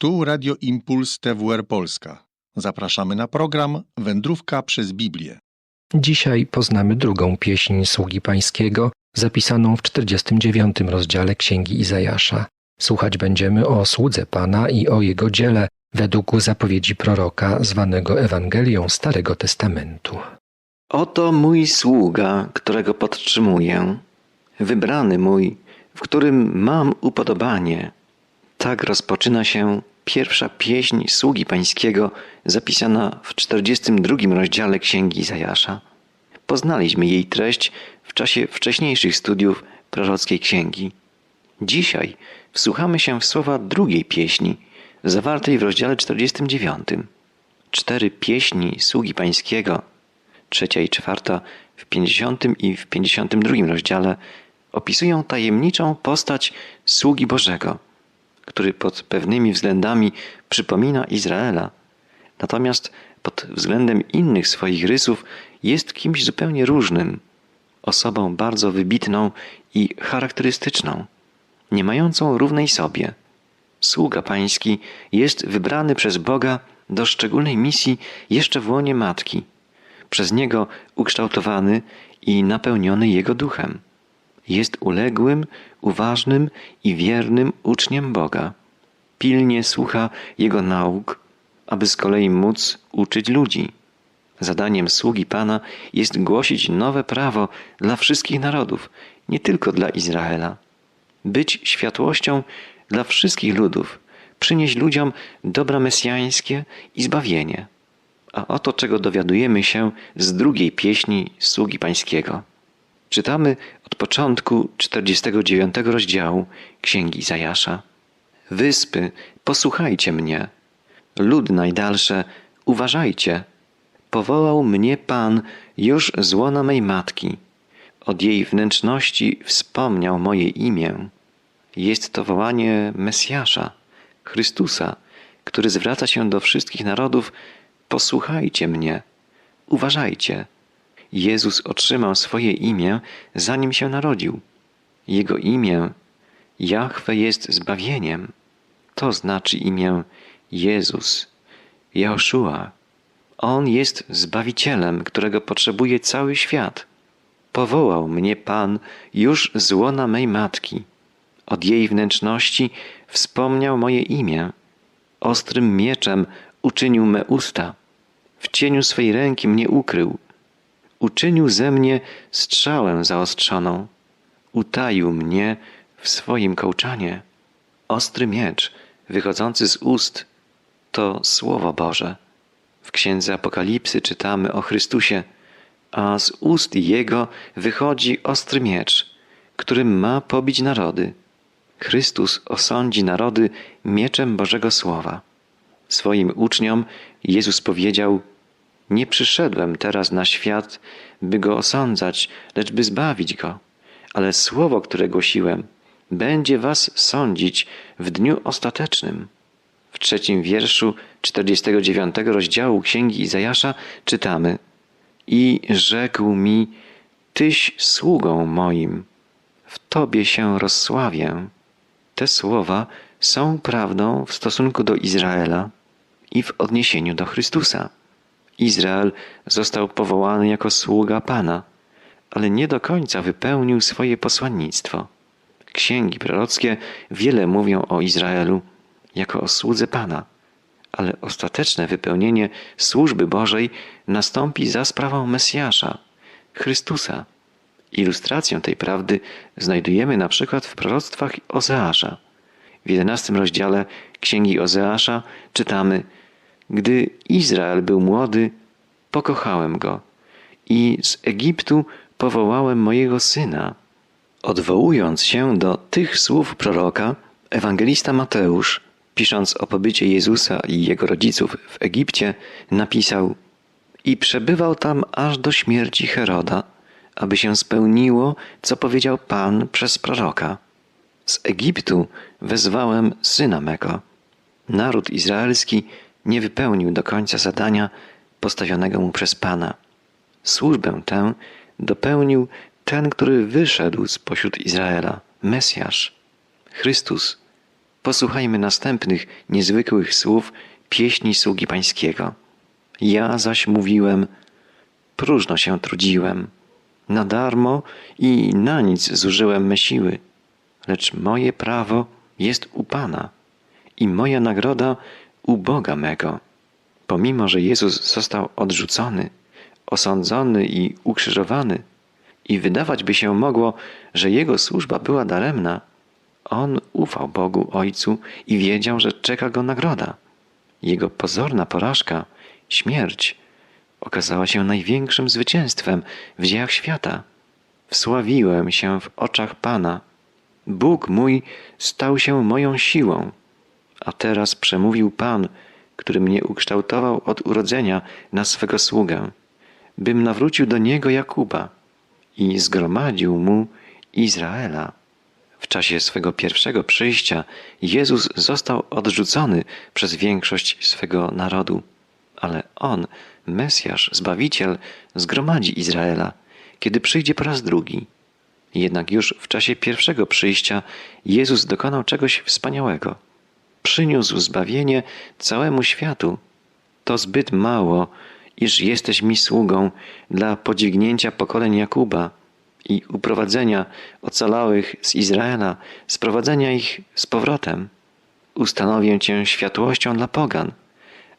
Tu Radio Impuls TWR Polska. Zapraszamy na program Wędrówka przez Biblię. Dzisiaj poznamy drugą pieśń Sługi Pańskiego, zapisaną w 49 rozdziale Księgi Izajasza. Słuchać będziemy o słudze Pana i o jego dziele według zapowiedzi proroka zwanego Ewangelią Starego Testamentu. Oto mój sługa, którego podtrzymuję, wybrany mój, w którym mam upodobanie. Tak rozpoczyna się pierwsza pieśń sługi pańskiego zapisana w 42 rozdziale Księgi Izajasza. Poznaliśmy jej treść w czasie wcześniejszych studiów prorockiej księgi. Dzisiaj wsłuchamy się w słowa drugiej pieśni, zawartej w rozdziale 49. Cztery pieśni sługi pańskiego, trzecia i czwarta w 50 i w 52 rozdziale opisują tajemniczą postać sługi Bożego, który pod pewnymi względami przypomina Izraela, natomiast pod względem innych swoich rysów jest kimś zupełnie różnym, osobą bardzo wybitną i charakterystyczną, nie mającą równej sobie. Sługa pański jest wybrany przez Boga do szczególnej misji jeszcze w łonie matki, przez niego ukształtowany i napełniony jego duchem. Jest uległym, uważnym i wiernym uczniem Boga. Pilnie słucha jego nauk, aby z kolei móc uczyć ludzi. Zadaniem sługi Pana jest głosić nowe prawo dla wszystkich narodów, nie tylko dla Izraela. Być światłością dla wszystkich ludów, przynieść ludziom dobra mesjańskie i zbawienie. A oto czego dowiadujemy się z drugiej pieśni sługi Pańskiego. Czytamy od początku 49 rozdziału Księgi Zajasza. Wyspy, posłuchajcie mnie. Lud najdalsze, uważajcie. Powołał mnie Pan już z łona mej matki. Od jej wnętrzności wspomniał moje imię. Jest to wołanie Mesjasza, Chrystusa, który zwraca się do wszystkich narodów: Posłuchajcie mnie, uważajcie. Jezus otrzymał swoje imię, zanim się narodził. Jego imię Jahwe jest zbawieniem. To znaczy imię Jezus, Jehoszua. On jest Zbawicielem, którego potrzebuje cały świat. Powołał mnie Pan już z łona mej matki. Od jej wnętrzności wspomniał moje imię. Ostrym mieczem uczynił me usta. W cieniu swej ręki mnie ukrył. Uczynił ze mnie strzałę zaostrzoną. Utaił mnie w swoim kołczanie. Ostry miecz wychodzący z ust to Słowo Boże. W Księdze Apokalipsy czytamy o Chrystusie, a z ust Jego wychodzi ostry miecz, którym ma pobić narody. Chrystus osądzi narody mieczem Bożego Słowa. Swoim uczniom Jezus powiedział: Nie przyszedłem teraz na świat, by go osądzać, lecz by zbawić go. Ale słowo, które głosiłem, będzie was sądzić w dniu ostatecznym. W trzecim wierszu 49 rozdziału Księgi Izajasza czytamy: I rzekł mi: Tyś sługą moim, w Tobie się rozsławię. Te słowa są prawdą w stosunku do Izraela i w odniesieniu do Chrystusa. Izrael został powołany jako sługa Pana, ale nie do końca wypełnił swoje posłannictwo. Księgi prorockie wiele mówią o Izraelu jako o słudze Pana, ale ostateczne wypełnienie służby Bożej nastąpi za sprawą Mesjasza, Chrystusa. Ilustrację tej prawdy znajdujemy na przykład w proroctwach Ozeasza. W jedenastym rozdziale Księgi Ozeasza czytamy Gdy Izrael był młody, pokochałem go i z Egiptu powołałem mojego syna. Odwołując się do tych słów proroka, ewangelista Mateusz, pisząc o pobycie Jezusa i jego rodziców w Egipcie, napisał: I przebywał tam aż do śmierci Heroda, aby się spełniło, co powiedział Pan przez proroka. Z Egiptu wezwałem syna mego. Naród izraelski nie wypełnił do końca zadania postawionego mu przez Pana. Służbę tę dopełnił ten, który wyszedł spośród Izraela, Mesjasz, Chrystus, posłuchajmy następnych niezwykłych słów pieśni sługi pańskiego. Ja zaś mówiłem, próżno się trudziłem, na darmo i na nic zużyłem me siły, lecz moje prawo jest u Pana i moja nagroda u Boga mego. Pomimo, że Jezus został odrzucony, osądzony i ukrzyżowany, i wydawać by się mogło, że jego służba była daremna, on ufał Bogu Ojcu i wiedział, że czeka go nagroda. Jego pozorna porażka, śmierć, okazała się największym zwycięstwem w dziejach świata. Wsławiłem się w oczach Pana. Bóg mój stał się moją siłą. A teraz przemówił Pan, który mnie ukształtował od urodzenia na swego sługę, bym nawrócił do niego Jakuba i zgromadził mu Izraela. W czasie swego pierwszego przyjścia Jezus został odrzucony przez większość swego narodu, ale On, Mesjasz, Zbawiciel, zgromadzi Izraela, kiedy przyjdzie po raz drugi. Jednak już w czasie pierwszego przyjścia Jezus dokonał czegoś wspaniałego. Przyniósł zbawienie całemu światu. To zbyt mało, iż jesteś mi sługą dla podźwignięcia pokoleń Jakuba i uprowadzenia ocalałych z Izraela, sprowadzenia ich z powrotem. Ustanowię Cię światłością dla pogan,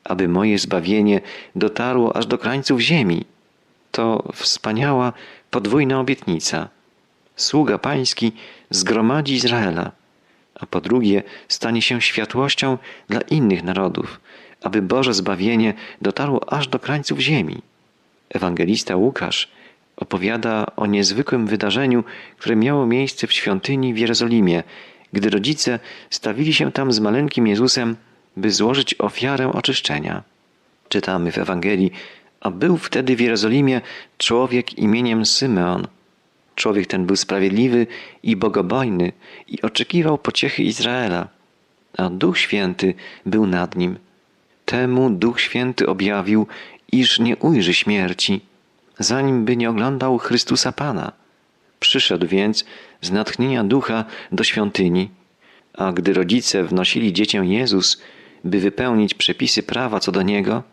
aby moje zbawienie dotarło aż do krańców ziemi. To wspaniała, podwójna obietnica. Sługa Pański zgromadzi Izraela, a po drugie stanie się światłością dla innych narodów, aby Boże zbawienie dotarło aż do krańców ziemi. Ewangelista Łukasz opowiada o niezwykłym wydarzeniu, które miało miejsce w świątyni w Jerozolimie, gdy rodzice stawili się tam z maleńkim Jezusem, by złożyć ofiarę oczyszczenia. Czytamy w Ewangelii, a był wtedy w Jerozolimie człowiek imieniem Symeon. Człowiek ten był sprawiedliwy i bogobojny i oczekiwał pociechy Izraela, a Duch Święty był nad nim. Temu Duch Święty objawił, iż nie ujrzy śmierci, zanim by nie oglądał Chrystusa Pana. Przyszedł więc z natchnienia ducha do świątyni, a gdy rodzice wnosili dziecię Jezus, by wypełnić przepisy prawa co do niego,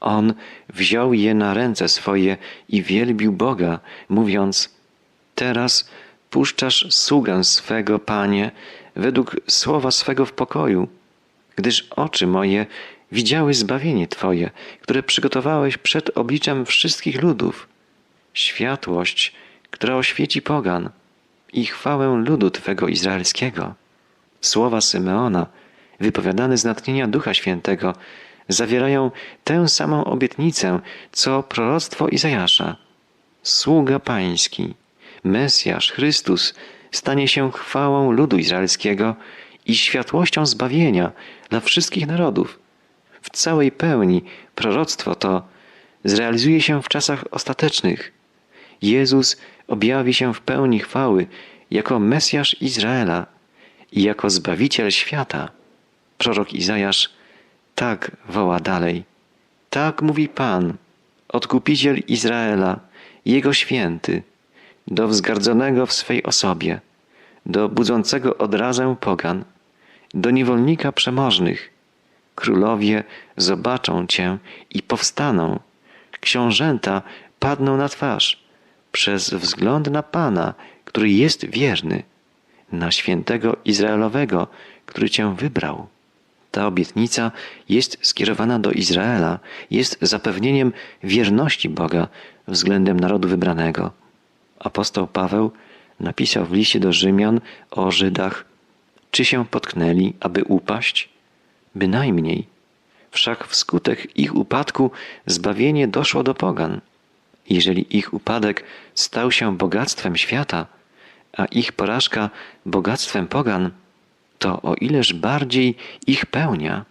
on wziął je na ręce swoje i wielbił Boga, mówiąc: Teraz puszczasz sługę swego, Panie, według słowa swego w pokoju, gdyż oczy moje widziały zbawienie Twoje, które przygotowałeś przed obliczem wszystkich ludów, światłość, która oświeci pogan i chwałę ludu Twego izraelskiego. Słowa Symeona, wypowiadane z natchnienia Ducha Świętego, zawierają tę samą obietnicę, co proroctwo Izajasza. Sługa Pański, Mesjasz, Chrystus, stanie się chwałą ludu izraelskiego i światłością zbawienia dla wszystkich narodów. W całej pełni proroctwo to zrealizuje się w czasach ostatecznych. Jezus objawi się w pełni chwały jako Mesjasz Izraela i jako Zbawiciel świata. Prorok Izajasz tak woła dalej. Tak mówi Pan, Odkupiciel Izraela, Jego święty, do wzgardzonego w swej osobie, do budzącego odrazę pogan, do niewolnika przemożnych. Królowie zobaczą Cię i powstaną, książęta padną na twarz, przez wzgląd na Pana, który jest wierny, na świętego Izraelowego, który Cię wybrał. Ta obietnica jest skierowana do Izraela, jest zapewnieniem wierności Boga względem narodu wybranego. Apostoł Paweł napisał w liście do Rzymian o Żydach: Czy się potknęli, aby upaść? Bynajmniej. Wszak wskutek ich upadku zbawienie doszło do pogan. Jeżeli ich upadek stał się bogactwem świata, a ich porażka bogactwem pogan, to o ileż bardziej ich pełnia.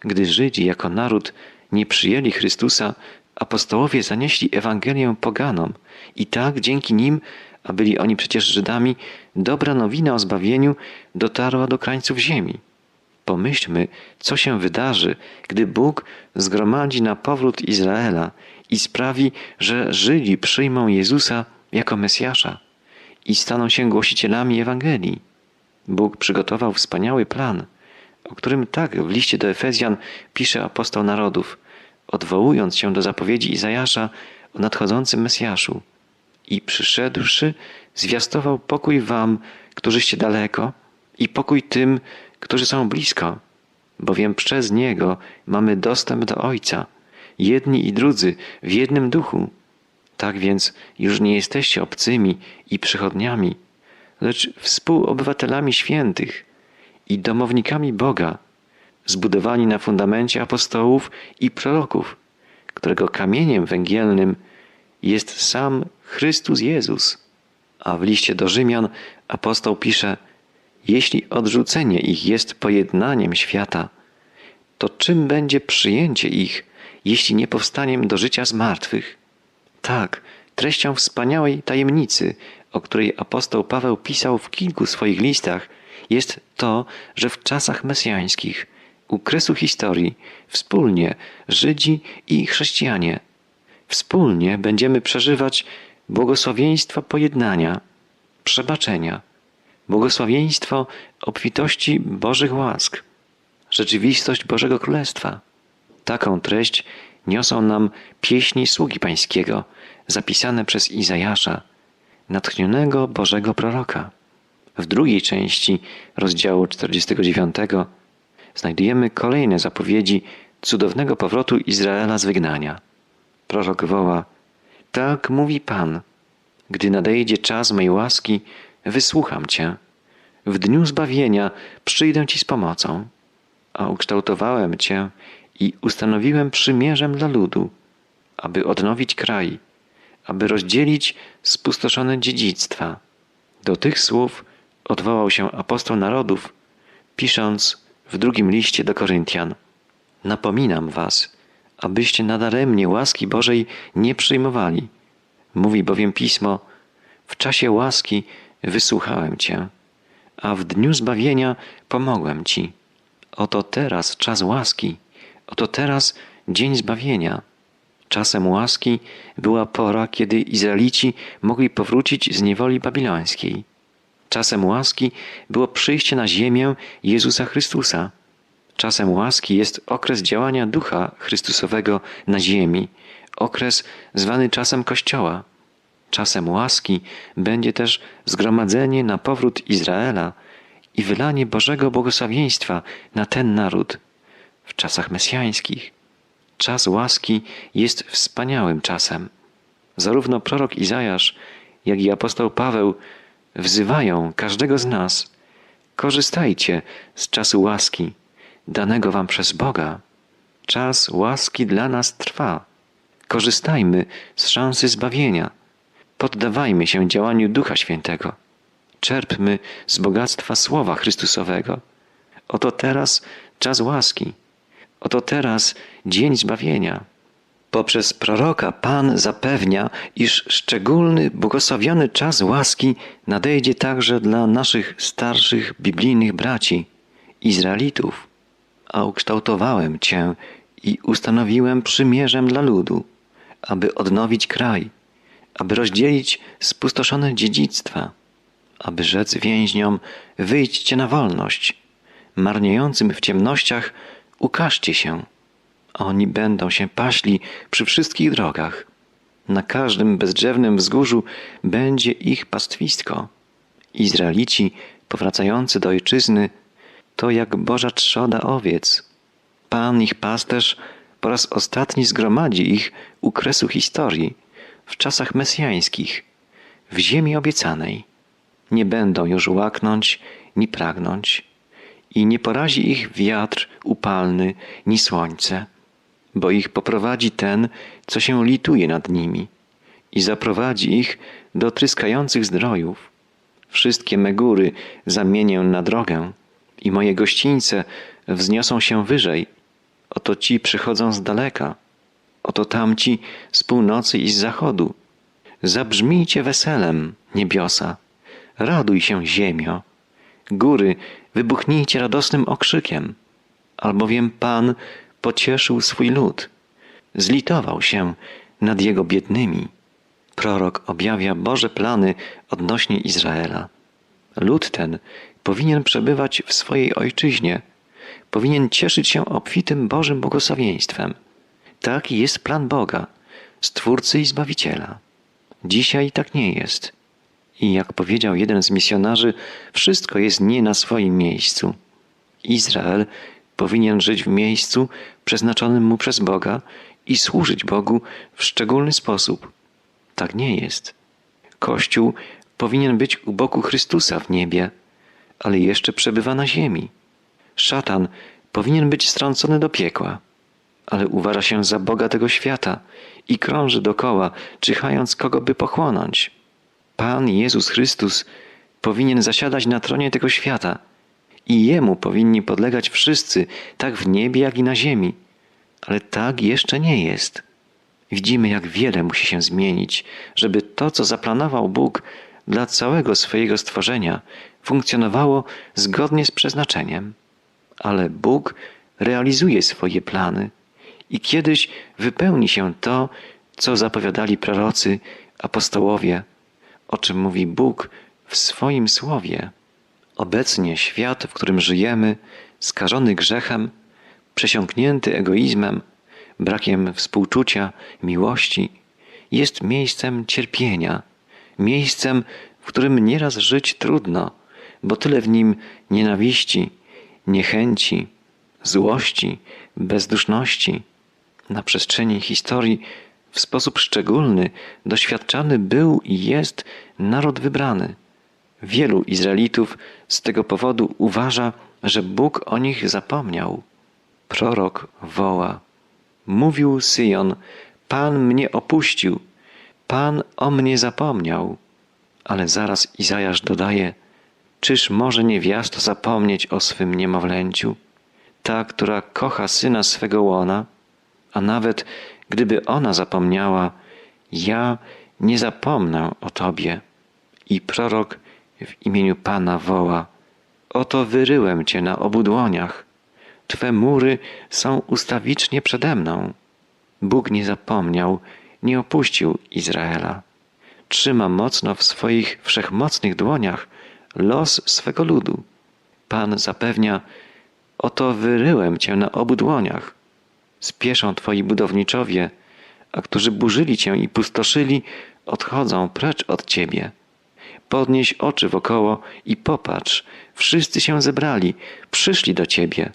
Gdy Żydzi jako naród nie przyjęli Chrystusa, apostołowie zanieśli Ewangelię poganom i tak dzięki nim, a byli oni przecież Żydami, dobra nowina o zbawieniu dotarła do krańców ziemi. Pomyślmy, co się wydarzy, gdy Bóg zgromadzi na powrót Izraela i sprawi, że Żydzi przyjmą Jezusa jako Mesjasza i staną się głosicielami Ewangelii. Bóg przygotował wspaniały plan – o którym tak w liście do Efezjan pisze apostoł narodów, odwołując się do zapowiedzi Izajasza o nadchodzącym Mesjaszu. I przyszedłszy, zwiastował pokój wam, którzyście daleko, i pokój tym, którzy są blisko, bowiem przez Niego mamy dostęp do Ojca, jedni i drudzy w jednym duchu. Tak więc już nie jesteście obcymi i przychodniami, lecz współobywatelami świętych i domownikami Boga, zbudowani na fundamencie apostołów i proroków, którego kamieniem węgielnym jest sam Chrystus Jezus. A w liście do Rzymian apostoł pisze: Jeśli odrzucenie ich jest pojednaniem świata, to czym będzie przyjęcie ich, jeśli nie powstaniem do życia z martwych? Tak, treścią wspaniałej tajemnicy, o której apostoł Paweł pisał w kilku swoich listach, jest to, że w czasach mesjańskich, u kresu historii, wspólnie Żydzi i chrześcijanie, wspólnie będziemy przeżywać błogosławieństwo pojednania, przebaczenia, błogosławieństwo obfitości Bożych łask, rzeczywistość Bożego Królestwa. Taką treść niosą nam pieśni sługi Pańskiego, zapisane przez Izajasza, natchnionego Bożego proroka. W drugiej części rozdziału 49 znajdujemy kolejne zapowiedzi cudownego powrotu Izraela z wygnania. Prorok woła: Tak mówi Pan, gdy nadejdzie czas mej łaski, wysłucham Cię. W dniu zbawienia przyjdę Ci z pomocą, a ukształtowałem Cię i ustanowiłem przymierzem dla ludu, aby odnowić kraj, aby rozdzielić spustoszone dziedzictwa. Do tych słów odwołał się apostoł narodów, pisząc w drugim liście do Koryntian: Napominam was, abyście nadaremnie łaski Bożej nie przyjmowali. Mówi bowiem pismo: W czasie łaski wysłuchałem cię, a w dniu zbawienia pomogłem ci. Oto teraz czas łaski, oto teraz dzień zbawienia. Czasem łaski była pora, kiedy Izraelici mogli powrócić z niewoli babilońskiej. Czasem łaski było przyjście na ziemię Jezusa Chrystusa. Czasem łaski jest okres działania Ducha Chrystusowego na ziemi, okres zwany czasem Kościoła. Czasem łaski będzie też zgromadzenie na powrót Izraela i wylanie Bożego błogosławieństwa na ten naród w czasach mesjańskich. Czas łaski jest wspaniałym czasem. Zarówno prorok Izajasz, jak i apostoł Paweł wzywają każdego z nas: korzystajcie z czasu łaski, danego wam przez Boga. Czas łaski dla nas trwa. Korzystajmy z szansy zbawienia. Poddawajmy się działaniu Ducha Świętego. Czerpmy z bogactwa Słowa Chrystusowego. Oto teraz czas łaski. Oto teraz dzień zbawienia. Poprzez proroka Pan zapewnia, iż szczególny, błogosławiony czas łaski nadejdzie także dla naszych starszych biblijnych braci, Izraelitów. A ukształtowałem Cię i ustanowiłem przymierzem dla ludu, aby odnowić kraj, aby rozdzielić spustoszone dziedzictwa, aby rzec więźniom: wyjdźcie na wolność, marniejącym w ciemnościach ukażcie się. Oni będą się paśli przy wszystkich drogach. Na każdym bezdrzewnym wzgórzu będzie ich pastwisko. Izraelici powracający do ojczyzny to jak Boża trzoda owiec. Pan ich pasterz po raz ostatni zgromadzi ich u kresu historii, w czasach mesjańskich, w ziemi obiecanej. Nie będą już łaknąć ni pragnąć i nie porazi ich wiatr upalny ni słońce bo ich poprowadzi ten, co się lituje nad nimi i zaprowadzi ich do tryskających zdrojów. Wszystkie me góry zamienię na drogę i moje gościńce wzniosą się wyżej. Oto ci przychodzą z daleka, oto tamci z północy i z zachodu. Zabrzmijcie weselem, niebiosa, raduj się ziemio. Góry, wybuchnijcie radosnym okrzykiem, albowiem Pan pocieszył swój lud, zlitował się nad jego biednymi. Prorok objawia Boże plany odnośnie Izraela. Lud ten powinien przebywać w swojej ojczyźnie, powinien cieszyć się obfitym Bożym błogosławieństwem. Taki jest plan Boga, Stwórcy i Zbawiciela. Dzisiaj tak nie jest. I jak powiedział jeden z misjonarzy, wszystko jest nie na swoim miejscu. Izrael powinien żyć w miejscu przeznaczonym mu przez Boga i służyć Bogu w szczególny sposób. Tak nie jest. Kościół powinien być u boku Chrystusa w niebie, ale jeszcze przebywa na ziemi. Szatan powinien być strącony do piekła, ale uważa się za Boga tego świata i krąży dokoła, czyhając kogo by pochłonąć. Pan Jezus Chrystus powinien zasiadać na tronie tego świata i Jemu powinni podlegać wszyscy, tak w niebie, jak i na ziemi. Ale tak jeszcze nie jest. Widzimy, jak wiele musi się zmienić, żeby to, co zaplanował Bóg dla całego swojego stworzenia, funkcjonowało zgodnie z przeznaczeniem. Ale Bóg realizuje swoje plany i kiedyś wypełni się to, co zapowiadali prorocy, apostołowie, o czym mówi Bóg w swoim słowie. Obecnie świat, w którym żyjemy, skażony grzechem, przesiąknięty egoizmem, brakiem współczucia, miłości, jest miejscem cierpienia, miejscem, w którym nieraz żyć trudno, bo tyle w nim nienawiści, niechęci, złości, bezduszności. Na przestrzeni historii w sposób szczególny doświadczany był i jest naród wybrany. Wielu Izraelitów z tego powodu uważa, że Bóg o nich zapomniał. Prorok woła: Mówił Syjon: Pan mnie opuścił, Pan o mnie zapomniał. Ale zaraz Izajasz dodaje: Czyż może niewiasta zapomnieć o swym niemowlęciu? Ta, która kocha syna swego łona, a nawet gdyby ona zapomniała, ja nie zapomnę o Tobie. I prorok w imieniu Pana woła: Oto wyryłem Cię na obu dłoniach. Twe mury są ustawicznie przede mną. Bóg nie zapomniał, nie opuścił Izraela. Trzyma mocno w swoich wszechmocnych dłoniach los swego ludu. Pan zapewnia: Oto wyryłem Cię na obu dłoniach. Spieszą Twoi budowniczowie, a którzy burzyli Cię i pustoszyli, odchodzą precz od Ciebie. Podnieś oczy wokoło i popatrz, wszyscy się zebrali, przyszli do Ciebie.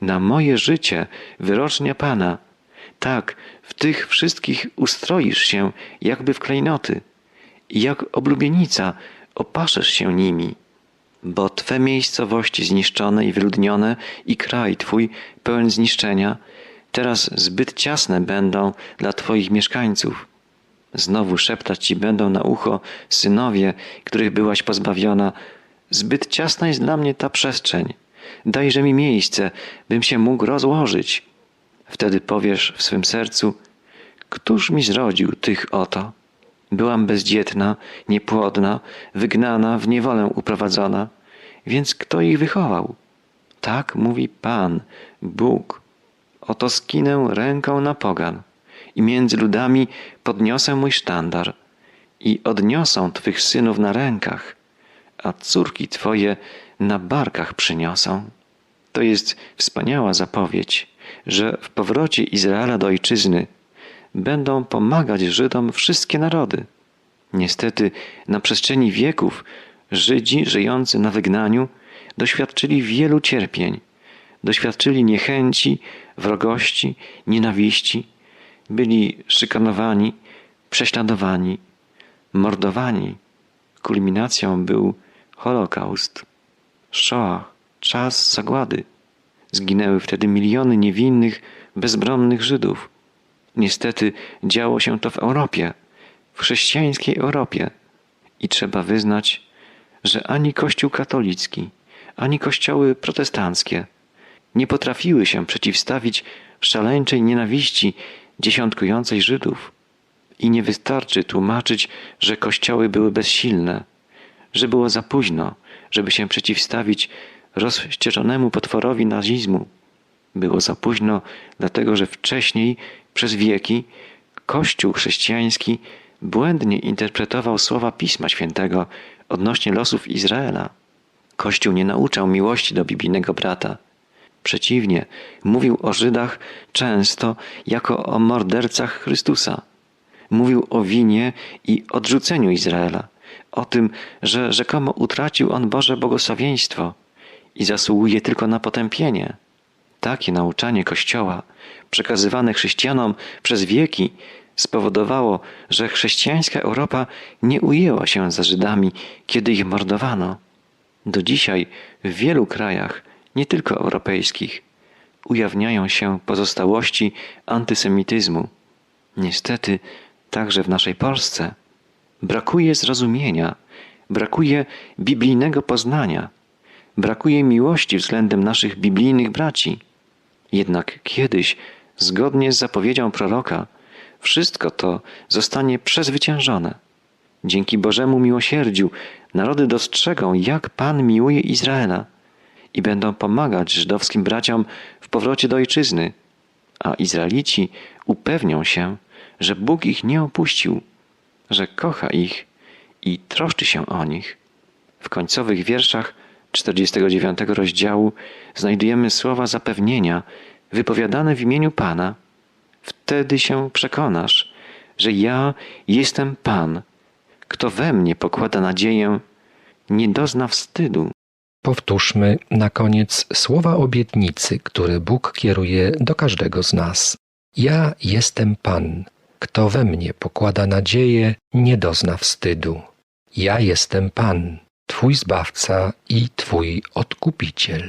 Na moje życie wyrocznia Pana. Tak, w tych wszystkich ustroisz się, jakby w klejnoty. I jak oblubienica opaszesz się nimi. Bo Twe miejscowości zniszczone i wyludnione i kraj Twój pełen zniszczenia teraz zbyt ciasne będą dla Twoich mieszkańców. Znowu szeptać Ci będą na ucho synowie, których byłaś pozbawiona. Zbyt ciasna jest dla mnie ta przestrzeń. Dajże mi miejsce, bym się mógł rozłożyć. Wtedy powiesz w swym sercu, Któż mi zrodził tych oto? Byłam bezdzietna, niepłodna, wygnana, w niewolę uprowadzona, więc kto ich wychował? Tak mówi Pan, Bóg. Oto skinę ręką na pogan i między ludami podniosę mój sztandar i odniosą Twych synów na rękach, a córki Twoje na barkach przyniosą. To jest wspaniała zapowiedź, że w powrocie Izraela do ojczyzny będą pomagać Żydom wszystkie narody. Niestety, na przestrzeni wieków Żydzi żyjący na wygnaniu doświadczyli wielu cierpień, doświadczyli niechęci, wrogości, nienawiści, byli szykanowani, prześladowani, mordowani. Kulminacją był Holokaust, Shoah, czas zagłady. Zginęły wtedy miliony niewinnych, bezbronnych Żydów. Niestety działo się to w Europie, w chrześcijańskiej Europie. I trzeba wyznać, że ani Kościół katolicki, ani kościoły protestanckie nie potrafiły się przeciwstawić szaleńczej nienawiści dziesiątkującej Żydów. I nie wystarczy tłumaczyć, że kościoły były bezsilne, że było za późno, żeby się przeciwstawić rozścieczonemu potworowi nazizmu. Było za późno, dlatego że wcześniej, przez wieki, Kościół chrześcijański błędnie interpretował słowa Pisma Świętego odnośnie losów Izraela. Kościół nie nauczał miłości do biblijnego brata. Przeciwnie, mówił o Żydach często jako o mordercach Chrystusa. Mówił o winie i odrzuceniu Izraela, o tym, że rzekomo utracił on Boże błogosławieństwo i zasługuje tylko na potępienie. Takie nauczanie Kościoła, przekazywane chrześcijanom przez wieki, spowodowało, że chrześcijańska Europa nie ujęła się za Żydami, kiedy ich mordowano. Do dzisiaj w wielu krajach, nie tylko europejskich, ujawniają się pozostałości antysemityzmu. Niestety, także w naszej Polsce brakuje zrozumienia, brakuje biblijnego poznania, brakuje miłości względem naszych biblijnych braci. Jednak kiedyś, zgodnie z zapowiedzią proroka, wszystko to zostanie przezwyciężone. Dzięki Bożemu miłosierdziu narody dostrzegą, jak Pan miłuje Izraela i będą pomagać żydowskim braciom w powrocie do ojczyzny, a Izraelici upewnią się, że Bóg ich nie opuścił, że kocha ich i troszczy się o nich. W końcowych wierszach 49 rozdziału znajdujemy słowa zapewnienia wypowiadane w imieniu Pana. Wtedy się przekonasz, że ja jestem Pan. Kto we mnie pokłada nadzieję, nie dozna wstydu. Powtórzmy na koniec słowa obietnicy, które Bóg kieruje do każdego z nas. Ja jestem Pan. Kto we mnie pokłada nadzieję, nie dozna wstydu. Ja jestem Pan, Twój Zbawca i Twój Odkupiciel.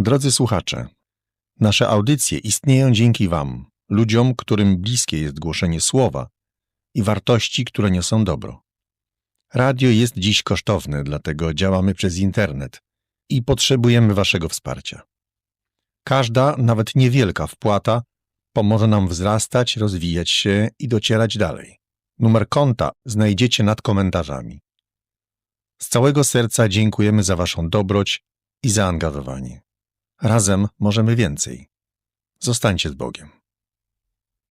Drodzy słuchacze, nasze audycje istnieją dzięki Wam, ludziom, którym bliskie jest głoszenie słowa i wartości, które niosą dobro. Radio jest dziś kosztowne, dlatego działamy przez internet i potrzebujemy Waszego wsparcia. Każda, nawet niewielka wpłata pomoże nam wzrastać, rozwijać się i docierać dalej. Numer konta znajdziecie nad komentarzami. Z całego serca dziękujemy za Waszą dobroć i zaangażowanie. Razem możemy więcej. Zostańcie z Bogiem.